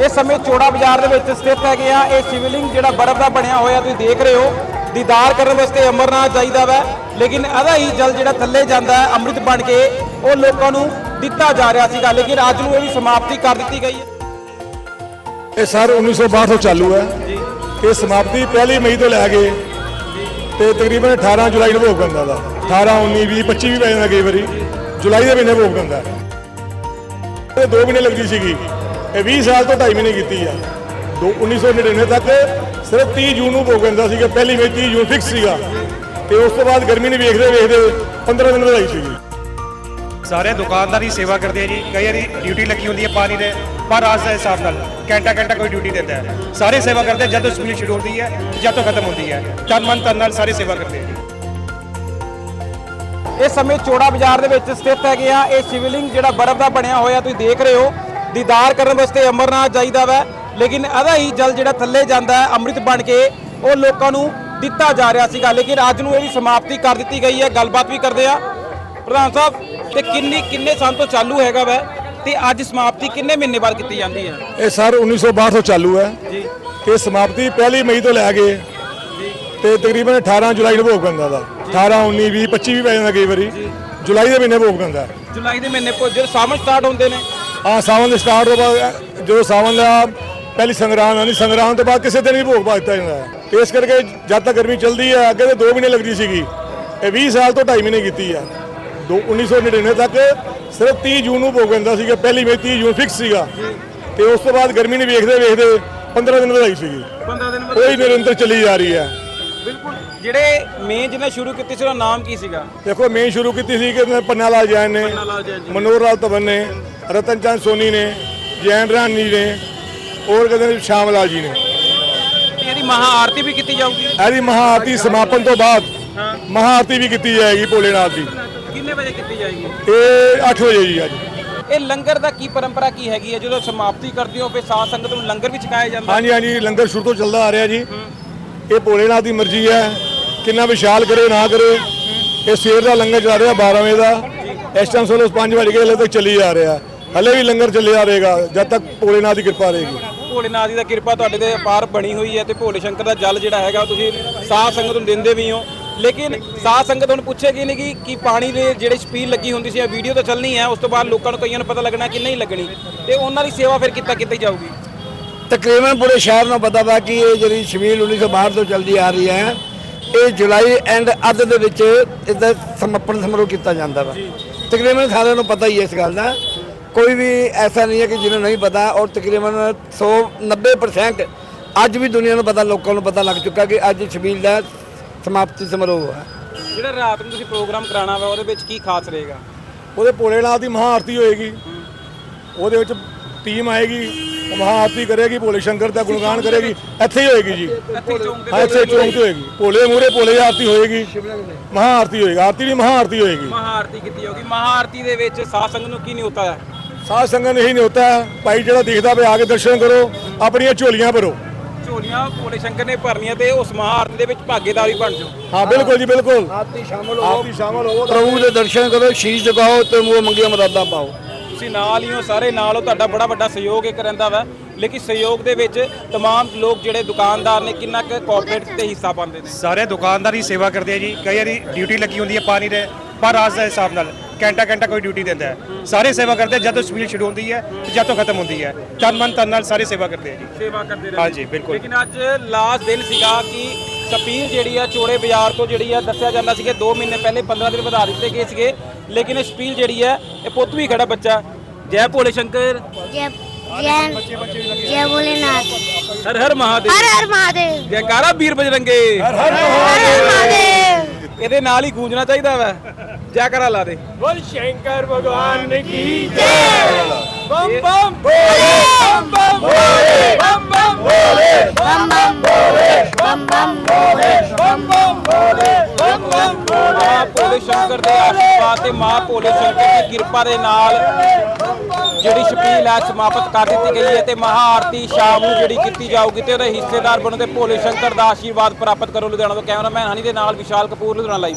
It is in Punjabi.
ਇਸ ਸਮੇਂ ਚੋੜਾ ਬਾਜ਼ਾਰ ਦੇ ਵਿੱਚ ਸਥਿਤ ਹੈਗੇ ਆ। ਇਹ ਸ਼ਿਵਲਿੰਗ ਜਿਹੜਾ ਬਰਫ਼ ਦਾ ਬਣਿਆ ਹੋਇਆ ਤੁਸੀਂ ਦੇਖ ਰਹੇ ਹੋ। ਦੀਦਾਰ ਕਰਨ ਵਾਸਤੇ ਅਮਰਨਾਥ ਜਾਈਦਾ ਵਾ। ਲੇਕਿਨ ਇਹਦਾ ਹੀ ਜਲ ਜਿਹੜਾ ਥੱਲੇ ਜਾਂਦਾ ਹੈ ਅੰਮ੍ਰਿਤ ਬਣ ਕੇ ਉਹ ਲੋਕਾਂ ਨੂੰ ਦਿੱਤਾ ਜਾ ਰਿਹਾ ਸੀਗਾ। ਲੇਕਿਨ ਅੱਜ ਨੂੰ ਇਹਦੀ ਸਮਾਪਤੀ ਕਰ ਦਿੱਤੀ ਗਈ ਹੈ। ਇਹ ਸਰ 1962 ਤੋਂ ਚਾਲੂ ਹੈ। ਇਹ ਸਮਾਪਤੀ ਪਹਿਲੀ ਮਈ ਤੋਂ ਲੈ ਕੇ ਤੇ ਤਕਰੀਬਨ 18 ਜੁਲਾਈ ਨੂੰ ਭੋਗ ਪੈਂਦਾ ਦਾ। 18 19 20 25 ਵੀ ਪੈ ਜਾਂਦਾ ਕਈ ਵਾਰੀ। ਜੁਲਾਈ ਦੇ ਮਹੀਨੇ ਭੋਗ ਪੈਂਦਾ। ਇਹ 2 ਮਹੀਨੇ ਲੱਗਦੀ ਸੀਗੀ। ਇਹ 20 ਸਾਲ ਤੋਂ 2.5 ਮਹੀਨੇ ਕੀਤੀ ਆ। ਦੋ 1999 ਤੱਕ ਸਿਰਫ 30 ਜੂਨ ਨੂੰ ਭੋਗ ਪੈਂਦਾ ਸੀਗਾ ਪਹਿਲੀ ਮਈ 30 ਜੂਨ ਫਿਕਸ ਸੀਗਾ। ਤੇ ਉਸ ਤੋਂ ਬਾਅਦ ਗਰਮੀ ਨੇ ਵੇਖਦੇ ਵੇਖਦੇ 15 ਦਿਨ ਵਧਾਈ ਸੀਗੀ। ਸਾਰੇ ਦੁਕਾਨਦਾਰ ਹੀ ਸੇਵਾ ਕਰਦੇ ਆ ਜੀ। ਕਈ ਵਾਰੀ ਡਿਊਟੀ ਲੱਗੀ ਹੁੰਦੀ ਹੈ ਪਾਣੀ ਦੇ ਪਰ ਆਸ ਦੇ ਹਿਸਾਬ ਨਾਲ ਘੰਟਾ ਘੰਟਾ ਕੋਈ ਡਿਊਟੀ ਦਿੰਦਾ ਹੈ। ਸਾਰੇ ਸੇਵਾ ਕਰਦੇ ਜਦੋਂ ਸਪੀਡ ਸ਼ੁਰੂ ਹੁੰਦੀ ਹੈ ਜਦ ਤੋਂ ਖਤਮ ਹੁੰਦੀ ਹੈ। ਤਨ ਮਨ ਤਨ ਨਾਲ ਸਾਰੇ ਸੇਵਾ ਕਰਦੇ ਆ ਜੀ। ਇਸ ਸਮੇਂ ਚੋੜਾ ਬਾਜ਼ਾਰ ਦੇ ਵਿੱਚ ਸਥਿਤ ਹੈਗੇ ਆ। ਇਹ ਸ਼ਿਵਲਿੰਗ ਜਿਹੜਾ ਬਰਫ਼ ਦਾ ਬਣਿਆ ਹੋਇਆ ਤੁਸੀਂ ਦੇਖ ਰਹੇ ਹੋ। ਦੀਦਾਰ ਕਰਨ ਵਾਸਤੇ ਅਮਰਨਾਥ ਜਾਈਦਾ ਵਾ। ਲੇਕਿਨ ਇਹਦਾ ਹੀ ਜਲ ਜਿਹੜਾ ਥੱਲੇ ਜਾਂਦਾ ਹੈ ਅੰਮ੍ਰਿਤ ਬਣ ਕੇ ਉਹ ਲੋਕਾਂ ਨੂੰ ਦਿੱਤਾ ਜਾ ਰਿਹਾ ਸੀਗਾ। ਲੇਕਿਨ ਅੱਜ ਨੂੰ ਇਹਦੀ ਸਮਾਪਤੀ ਕਰ ਦਿੱਤੀ ਗਈ ਹੈ। ਗੱਲਬਾਤ ਵੀ ਕਰਦੇ ਆ ਪ੍ਰਧਾਨ ਸਾਹਿਬ ਤੇ ਕਿੰਨੀ ਕਿੰਨੇ ਸਾਲ ਤੋਂ ਚਾਲੂ ਹੈਗਾ ਵਾ ਤੇ ਅੱਜ ਸਮਾਪਤੀ ਕਿੰਨੇ ਮਹੀਨੇ ਬਾਅਦ ਕੀਤੀ ਜਾਂਦੀ ਹੈ? ਇਹ ਸਰ 1962 ਤੋਂ ਚਾਲੂ ਹੈ। ਜੀ। ਇਹ ਸਮਾਪਤੀ ਪਹਿਲੀ ਮਈ ਤੋਂ ਲੈ ਕੇ ਤੇ ਤਕਰੀਬਨ 18 ਜੁਲਾਈ ਨੂੰ ਭੋਗ ਪੈਂਦਾ ਦਾ। 18 19 20 25 ਵੀ ਪੈ ਜਾਂਦਾ ਕਈ ਵਾਰੀ। ਜੁਲਾਈ ਦੇ ਮਹੀਨੇ ਭੋਗ ਪੈਂਦਾ। ਜੁਲਾਈ ਦੇ ਮਹੀਨੇ ਪੋ ਜਦੋਂ ਸਾਵਣ ਸਟਾਰਟ ਹੁੰਦੇ ਨੇ ਆ ਸਾਵਨ ਦੇ ਸਟਾਰਟ ਤੋਂ ਬਾਅਦ ਜਦੋਂ ਸਾਵਨ ਦਾ ਪਹਿਲੀ ਸੰਗਰਾਂਦ ਆਉਂਦੀ ਸੰਗਰਾਂਦ ਤੋਂ ਬਾਅਦ ਕਿਸੇ ਦਿਨ ਵੀ ਭੋਗ ਪਾ ਦਿੱਤਾ ਜਾਂਦਾ ਹੈ। ਇਸ ਕਰਕੇ ਜਦ ਤੱਕ ਗਰਮੀ ਚੱਲਦੀ ਹੈ ਅੱਗੇ ਤੇ 2 ਮਹੀਨੇ ਲੱਗਦੀ ਸੀਗੀ ਇਹ 20 ਸਾਲ ਤੋਂ 2.5 ਮਹੀਨੇ ਕੀਤੀ ਆ। ਦੋ 1999 ਤੱਕ ਸਿਰਫ 30 ਜੂਨ ਨੂੰ ਭੋਗ ਪੈਂਦਾ ਸੀਗਾ ਪਹਿਲੀ ਮਈ 30 ਜੂਨ ਫਿਕਸ ਸੀਗਾ। ਤੇ ਉਸ ਤੋਂ ਬਾਅਦ ਗਰਮੀ ਨੇ ਵੇਖਦੇ ਵੇਖਦੇ 15 ਦਿਨ ਵਧਾਈ ਸੀਗੀ। 15 ਦਿਨ ਉਹੀ ਨਿਰੰਤਰ ਚੱਲੀ ਜਾ ਰਹੀ ਹੈ। ਬਿਲਕੁਲ। ਜਿਹੜੇ ਮੇਨ ਜਿਹਨੇ ਸ਼ੁਰੂ ਕੀਤੀ ਸੀ ਉਹਦਾ ਨਾਮ ਕੀ ਸੀਗਾ? ਦੇਖੋ ਮੇਨ ਸ਼ੁਰੂ ਕੀਤੀ ਸੀ ਕਿ ਪੰਨਾ ਲਾਲ ਜੈਨ ਨੇ ਲਾਲ ਜੈਨ ਜੀ। ਮਨੋਹਰ ਲਾਲ ਤਵਨ ਨੇ ਰਤਨ ਚੰਦ ਸੋਨੀ ਨੇ ਜੈਨ ਰਾਨੀ ਨੇ ਹੋਰ ਕਹਿੰਦੇ ਨੇ ਸ਼ਾਮ ਲਾਲ ਜੀ ਨੇ। ਇਹਦੀ ਮਹਾ ਆਰਤੀ ਵੀ ਕੀਤੀ ਜਾਊਗੀ? ਇਹਦੀ ਮਹਾਆਰਤੀ ਸਮਾਪਨ ਤੋਂ ਬਾਅਦ ਮਹਾਆਰਤੀ ਵੀ ਕੀਤੀ ਜਾਏਗੀ ਭੋਲੇਨਾਥ ਦੀ। ਕਿੰਨੇ ਵਜੇ ਕੀਤੀ ਜਾਏਗੀ? ਇਹ 8 ਵਜੇ ਜੀ ਅੱਜ। ਇਹ ਲੰਗਰ ਦਾ ਕੀ ਪਰੰਪਰਾ ਕੀ ਹੈਗੀ ਹੈ? ਜਦੋਂ ਸਮਾਪਤੀ ਕਰਦੇ ਹੋ ਫਿਰ ਸਾਧ ਸੰਗਤ ਨੂੰ ਲੰਗਰ ਵੀ ਛਕਾਇਆ ਜਾਂਦਾ? ਹਾਂਜੀ ਹਾਂਜੀ ਲੰਗਰ ਸ਼ੁਰੂ ਤੋਂ ਚੱਲਦਾ ਆ ਰਿਹਾ ਜੀ। ਇਹ ਭੋਲੇਨਾਥ ਦੀ ਮਰਜ਼ੀ ਹੈ। ਕਿੰਨਾ ਵਿਸ਼ਾਲ ਕਰੇ, ਨਾ ਕਰੇ। ਇਹ ਸਵੇਰ ਦਾ ਲੰਗਰ ਚੱਲ ਰਿਹਾ 12 ਵਜੇ ਦਾ। ਇਸ ਟਾਈਮ ਸੋਲੋ 5 ਵਜੇ ਹਲੇ ਤੱਕ ਚੱਲੀ ਜਾ ਰਿਹਾ। ਹਲੇ ਵੀ ਲੰਗਰ ਚੱਲਿਆ ਰਹੇਗਾ, ਜਦ ਤੱਕ ਭੋਲੇਨਾਥ ਦੀ ਕਿਰਪਾ ਰਹੇਗੀ। ਭੋਲੇਨਾਥ ਦੀ ਦਾ ਕਿਰਪਾ ਤੁਹਾਡੇ ਤੇ ਅਪਾਰ ਬਣੀ ਹੋਈ ਹੈ ਤੇ ਭੋਲੇ ਸ਼ੰਕਰ ਦਾ ਜਲ ਜਿਹੜਾ ਹੈਗਾ ਤੁਸੀਂ ਸਾਧ ਸੰਗਤ ਨੂੰ ਦਿੰਦੇ ਵੀ ਹੋ। ਲੇਕਿਨ ਸਾਧ ਸੰਗਤ ਹੁਣ ਪੁੱਛੇਗੀ ਨਹੀਂ ਕਿ ਕੀ ਪਾਣੀ ਦੇ ਜਿਹੜੇ ਸਪੀਲ ਲੱਗੀ ਹੁੰਦੀ ਸੀ ਇਹ ਵੀਡੀਓ ਤਾਂ ਚੱਲਣੀ ਹੈ, ਉਸ ਤੋਂ ਬਾਅਦ ਲੋਕਾਂ ਨੂੰ ਕਈਆਂ ਨੂੰ ਪਤਾ ਲੱਗਣਾ ਕਿ ਨਹੀਂ ਲੱਗਣੀ। ਤੇ ਉਹਨਾਂ ਦੀ ਸੇਵਾ ਫਿਰ ਕਿੱਦਾਂ ਕੀਤੀ ਜਾਊਗੀ? ਤਕਰੀਬਨ ਪੂਰੇ ਸ਼ਹਿਰ ਨੂੰ ਪਤਾ ਵਾ ਕਿ ਇਹ ਜਿਹੜੀ ਸ਼ਮੀਲ 1962 ਤੋਂ ਚੱਲਦੀ ਆ ਰਹੀ ਹੈ ਇਹ ਜੁਲਾਈ ਐਂਡ ਅੱਧ ਦੇ ਵਿੱਚ ਇਹਦਾ ਸਮਾਪਨ ਸਮਾਰੋਹ ਕੀਤਾ ਜਾਂਦਾ ਵਾ। ਤਕਰੀਬਨ ਸਾਰਿਆਂ ਨੂੰ ਪਤਾ ਹੀ ਹੈ ਇਸ ਗੱਲ ਦਾ। ਕੋਈ ਵੀ ਐਸਾ ਨਹੀਂ ਹੈ ਕਿ ਜਿਹਨੂੰ ਨਹੀਂ ਪਤਾ ਔਰ ਤਕਰੀਬਨ 100 90% ਅੱਜ ਵੀ ਦੁਨੀਆ ਨੂੰ ਪਤਾ ਲੋਕਾਂ ਨੂੰ ਪਤਾ ਲੱਗ ਚੁੱਕਾ ਕਿ ਅੱਜ ਸ਼ਮੀਲ ਦਾ ਸਮਾਪਤੀ ਸਮਾਰੋਹ ਹੈ ਜਿਹੜਾ ਰਾਤ ਨੂੰ ਤੁਸੀਂ ਪ੍ਰੋਗਰਾਮ ਕਰਾਉਣਾ ਵਾ ਉਹਦੇ ਵਿੱਚ ਕੀ ਖਾਸ ਰਹੇਗਾ? ਉਹਦੇ ਭੋਲੇਨਾਥ ਦੀ ਮਹਾਆਰਤੀ ਹੋਏਗੀ। ਉਹਦੇ ਵਿੱਚ ਟੀਮ ਆਏਗੀ। ਮਹਾਆਰਤੀ ਕਰੇਗੀ ਭੋਲੇ ਸ਼ੰਕਰ ਦਾ ਗੁਣਗਾਨ ਕਰੇਗੀ ਇੱਥੇ ਹੀ ਹੋਏਗੀ ਜੀ। ਇੱਥੇ ਚੌਂਕ ਹਾਂ ਇੱਥੇ ਚੌਂਕ ਤੇ ਹੋਏਗੀ। ਭੋਲੇ ਮੂਰੇ ਭੋਲੇ ਆਰਤੀ ਹੋਏਗੀ। ਮਹਾਆਰਤੀ ਹੋਏਗੀ। ਆਰਤੀ ਦੀ ਮਹਾਆਰਤੀ ਹੋਏਗੀ। ਮਹਾਆਰਤੀ ਕੀਤੀ ਜਾਊਗੀ ਮਹਾਆਰਤੀ ਦੇ ਵਿੱਚ ਸਾਧ ਸੰਗਤ ਨੂੰ ਕੀ ਨਹੀਂ ਹੁੰਦਾ ਹੈ? ਸਾਧ ਸੰਗਤ ਨਹੀਂ ਹੁੰਦਾ ਭਾਈ ਜਿਹੜਾ ਦੇਖਦਾ ਪਿਆ ਆ ਕੇ ਦਰਸ਼ਨ ਕਰੋ ਆਪਣੀਆਂ ਝੋਲੀਆਂ ਭਰੋ। ਝੋਲੀਆਂ ਭੋਲੇ ਸ਼ੰਕਰ ਨੇ ਭਰਨੀਆਂ ਤੇ ਉਸ ਮਹਾਆਰਤੀ ਦੇ ਵਿੱਚ ਭਾਗੀਦਾਰੀ ਬਣ ਜਾਓ। ਹਾਂ ਬਿਲਕੁਲ ਜੀ ਬਿਲਕੁਲ। ਆਰਤੀ ਸ਼ਾਮਲ ਆਪ ਵੀ ਸ਼ਾਮਲ ਹੋਵੋ। ਪ੍ਰਭੂ ਦੇ ਦਰਸ਼ਨ ਕਰੋ ਸ਼ੀਸ਼ ਝੁਕਾਓ ਤੇ ਮੂੰਹ ਮੰਗੀਆਂ ਮਰਾਦਾਂ ਪਾਓ। ਤੁਸੀਂ ਨਾਲ ਹੀ ਹੋ ਸਾਰੇ ਨਾਲ ਹੋ ਤੁਹਾਡਾ ਬੜਾ ਵੱਡਾ ਸਹਿਯੋਗ ਇੱਕ ਰਹਿੰਦਾ ਵਾ ਲੇਕਿਨ ਸਹਿਯੋਗ ਦੇ ਵਿੱਚ तमाम ਲੋਕ ਜਿਹੜੇ ਦੁਕਾਨਦਾਰ ਨੇ ਕਿੰਨਾ ਕੁ ਕੋਆਪਰੇਟ ਤੇ ਹਿੱਸਾ ਪਾਉਂਦੇ ਨੇ ਸਾਰੇ ਦੁਕਾਨਦਾਰ ਹੀ ਸੇਵਾ ਕਰਦੇ ਆ ਜੀ ਕਈ ਵਾਰੀ ਡਿਊਟੀ ਲੱਗੀ ਹੁੰਦੀ ਹੈ ਪਾਣੀ ਦੇ ਪਰ ਆਸ ਦੇ ਹਿਸਾਬ ਨਾਲ ਘੰਟਾ ਘੰਟਾ ਕੋਈ ਡਿਊਟੀ ਦਿੰਦਾ ਹੈ ਸਾਰੇ ਸੇਵਾ ਕਰਦੇ ਆ, ਜਦੋਂ ਸਪੀਡ ਸ਼ੁਰੂ ਹੁੰਦੀ ਹੈ ਜਦ ਤੋਂ ਖਤਮ ਹੁੰਦੀ ਹੈ ਤਨ ਮਨ ਤਨ ਨਾਲ ਸਾਰੇ ਸੇਵਾ ਕਰਦੇ ਆ ਜੀ ਸੇਵਾ ਕਰਦੇ ਰਹੇ ਹਾਂਜੀ, ਬਿਲਕੁਲ। ਲੇਕਿਨ ਅੱਜ ਲਾਸਟ ਦਿਨ ਸੀਗਾ ਕਿ ਸਪੀਲ ਜਿਹੜੀ ਆ ਚੋੜੇ ਬਾਜ਼ਾਰ ਤੋਂ ਜਿਹੜੀ ਆ ਦੱਸਿਆ ਜਾਂਦਾ ਸੀ ਕਿ 2 ਮਹੀਨੇ ਪਹਿਲੇ 15 ਦਿਨ ਵਧਾ ਦਿੱਤੇ ਗਏ ਸੀਗੇ ਲੇਕਿਨ ਇਹ ਸਪੀਲ ਜਿਹੜੀ ਹੈ ਇਹ ਪੁੱਤ ਵੀ ਖੜਾ ਬੱਚਾ ਜੈ ਭੋਲੇ ਸ਼ੰਕਰ। ਜੈ ਜੈ ਜੈ ਭੋਲੇਨਾਥ। ਹਰ ਹਰ ਮਹਾਦੇਵ। ਹਰ ਹਰ ਮਹਾਦੇਵ। ਜੈਕਾਰਾ ਵੀਰ ਬਜਰੰਗੇ ਹਰ ਹਰ ਮਹਾਦੇਵ। ਇਹਦੇ ਨਾਲ ਹੀ ਗੂੰਜਣਾ ਚਾਹੀਦਾ ਵਾ। ਜੈਕਾਰਾ ਲਾ ਦੇ। ਬੋਲ ਸ਼ੰਕਰ ਭਗਵਾਨ ਕੀ ਜੈ। ਬੰਮ ਬੰਮ ਭੋਲੇ ਬੰਮ ਬੰਮ ਭੋਲੇ ਬੰਮ ਬੰਮ ਭੋਲੇ ਬੰਮ ਬੰਮ ਭੋਲੇ ਭੋਲੇ ਸ਼ੰਕਰ ਦੇ ਆਸ਼ੀਰਵਾਦ ਤੇ ਮਾਂ ਭੋਲੇ ਸ਼ੰਕਰ ਦੀ ਕਿਰਪਾ ਦੇ ਨਾਲ ਜਿਹੜੀ ਛਪੀਲ ਹੈ, ਸਮਾਪਤ ਕਰ ਦਿੱਤੀ ਗਈ ਹੈ ਤੇ ਮਹਾ ਆਰਤੀ ਸ਼ਾਮ ਨੂੰ ਜਿਹੜੀ ਕੀਤੀ ਜਾਊਗੀ ਤੇ ਉਹਦੇ ਹਿੱਸੇਦਾਰ ਬਣੋ ਤੇ ਭੋਲੇ ਸ਼ੰਕਰ ਦਾ ਆਸ਼ੀਰਵਾਦ ਪ੍ਰਾਪਤ ਕਰੋ ਲੁਧਿਆਣਾ ਤੋਂ। ਕੈਮਰਾਮੈਨ ਹਨੀ ਦੇ ਨਾਲ ਵਿਸ਼ਾਲ ਕਪੂਰ, ਲੁਧਿਆਣਾ ਲਾਈਵ